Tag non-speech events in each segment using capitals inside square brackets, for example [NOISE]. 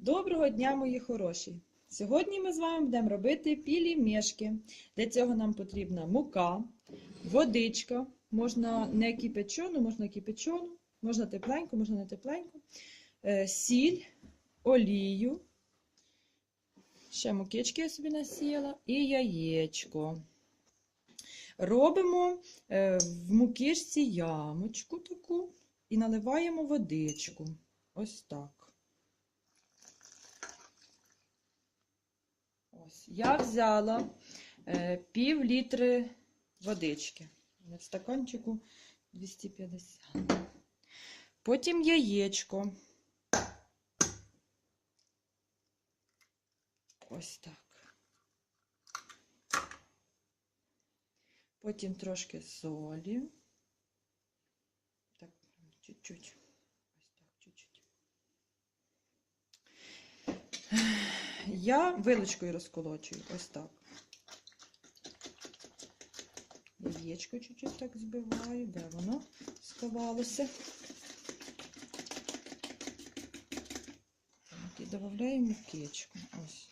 Доброго дня, мої хороші! Сьогодні ми з вами будемо робити пілі-мішки. Для цього нам потрібна мука, водичка, можна не кипячену, можна кипячену, можна тепленьку, можна не тепленьку, е, сіль, олію, ще мукички я собі насіяла і яєчко. Робимо е, в мукишці ямочку таку і наливаємо водичку. Ось так. Ось, я взяла е, пів літри водички. В стаканчику 250. Потім яєчко. Ось так. Потім трошки солі. Так, чуть-чуть. Ось так, чуть-чуть. Я вилочкою розколочую, ось так. Яєчко чуть-чуть так збиваю, де воно сховалося. І додаємо мукичку. Ось.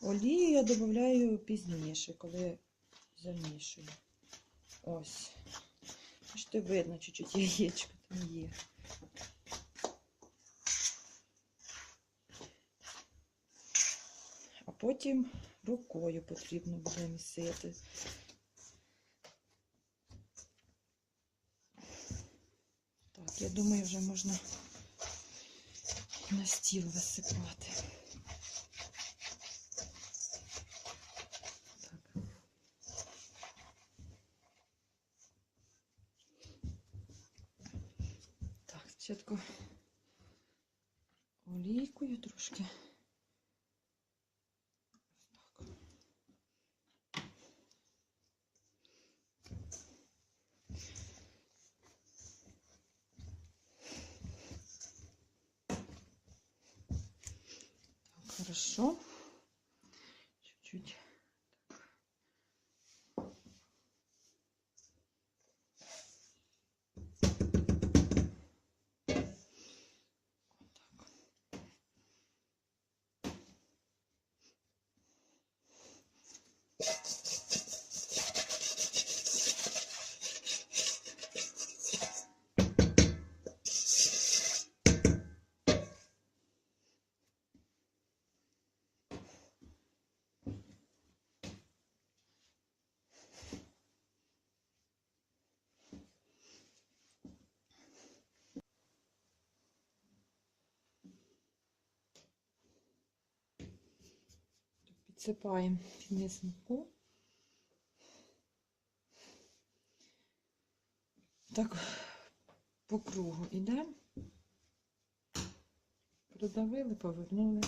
Олію я додаю пізніше, коли замішую. Ось. Бачите, видно чуть-чуть яєчко там є. А потім рукою потрібно буде місити. Так, я думаю, вже можна на стіл висипати. Так. Спочатку олійкою трошки. Хорошо. Чуть-чуть. Підсипаємо вниз муку. Так по кругу йдемо. Продавили, повернули.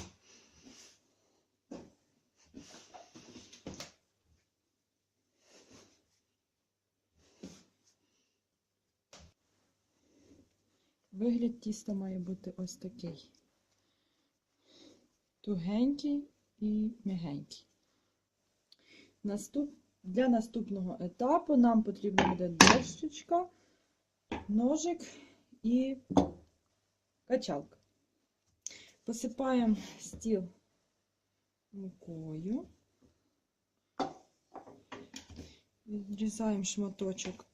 Вигляд тіста має бути ось такий. Тугенький і м'ягенький. Наступ... Для наступного етапу нам потрібна буде дощечка, ножик і качалка. Посипаємо стіл мукою, відрізаємо шматочок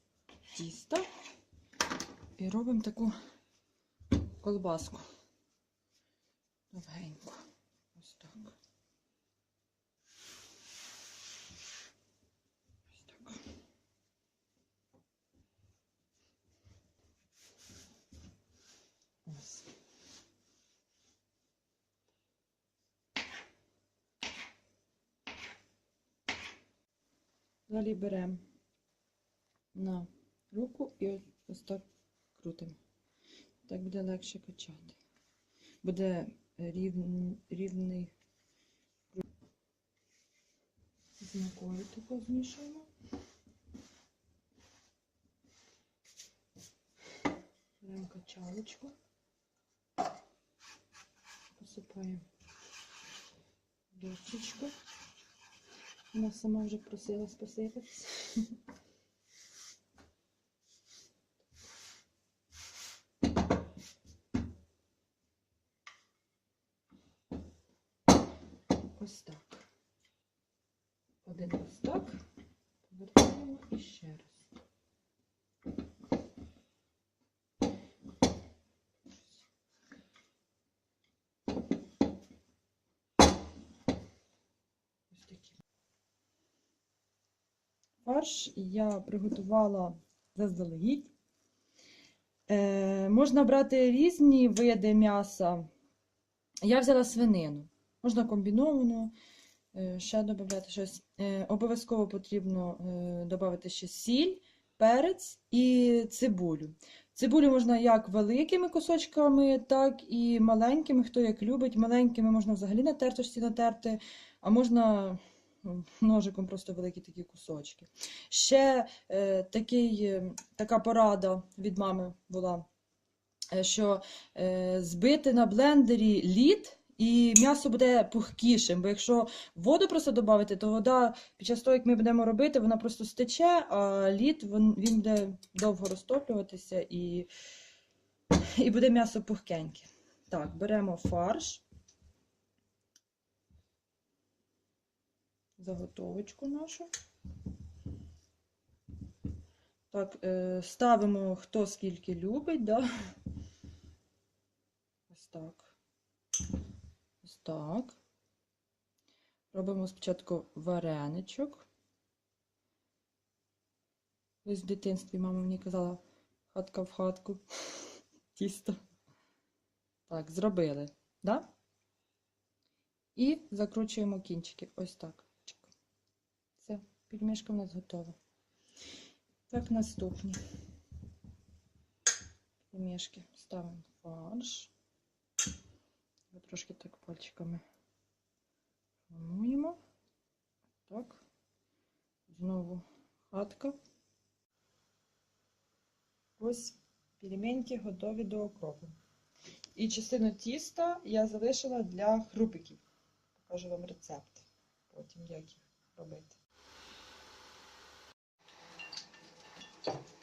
тіста і робимо таку колбаску довгеньку. Ось так. Ось так. Ось. Далі беремо на руку і ось так крутимо. Так буде легше качати. Буде рівний, рівний з мукою тако змішуємо. Беремо качалочку, посипаємо дощечку. Вона сама вже просила посипатися. ось так. Один ось так. Повертаємо і ще раз. Ось такі. Фарш я приготувала заздалегідь. Е, можна брати різні види м'яса. Я взяла свинину. Можна комбіновану, е, ще додати щось. Е, обов'язково потрібно е, додати ще сіль, перець і цибулю. Цибулю можна як великими кусочками, так і маленькими, хто як любить. Маленькими можна взагалі на терточці натерти, а можна ножиком просто великі такі кусочки. Ще е, такий, е, така порада від мами була, е, що е, збити на блендері лід. І м'ясо буде пухкішим, бо якщо воду просто додати, то вода під час того, як ми будемо робити, вона просто стече, а лід він, він буде довго розтоплюватися і, і буде м'ясо пухкеньке. Так, беремо фарш, заготовочку нашу. Так, е, ставимо хто скільки любить, да? Ось так. Ось так. Робимо спочатку вареничок. Ось в дитинстві мама мені казала хатка в хатку. [LAUGHS] Тісто. Так, зробили, да? І закручуємо кінчики. Ось так. Пельмешка в нас готова. Так, наступні. Пельмешки ставимо фарш. Трошки так пальчиками формуємо. Так. Знову хатка. Ось пельменьки готові до окропу. І частину тіста я залишила для хрупиків. Покажу вам рецепт. Потім як їх робити. Thank you.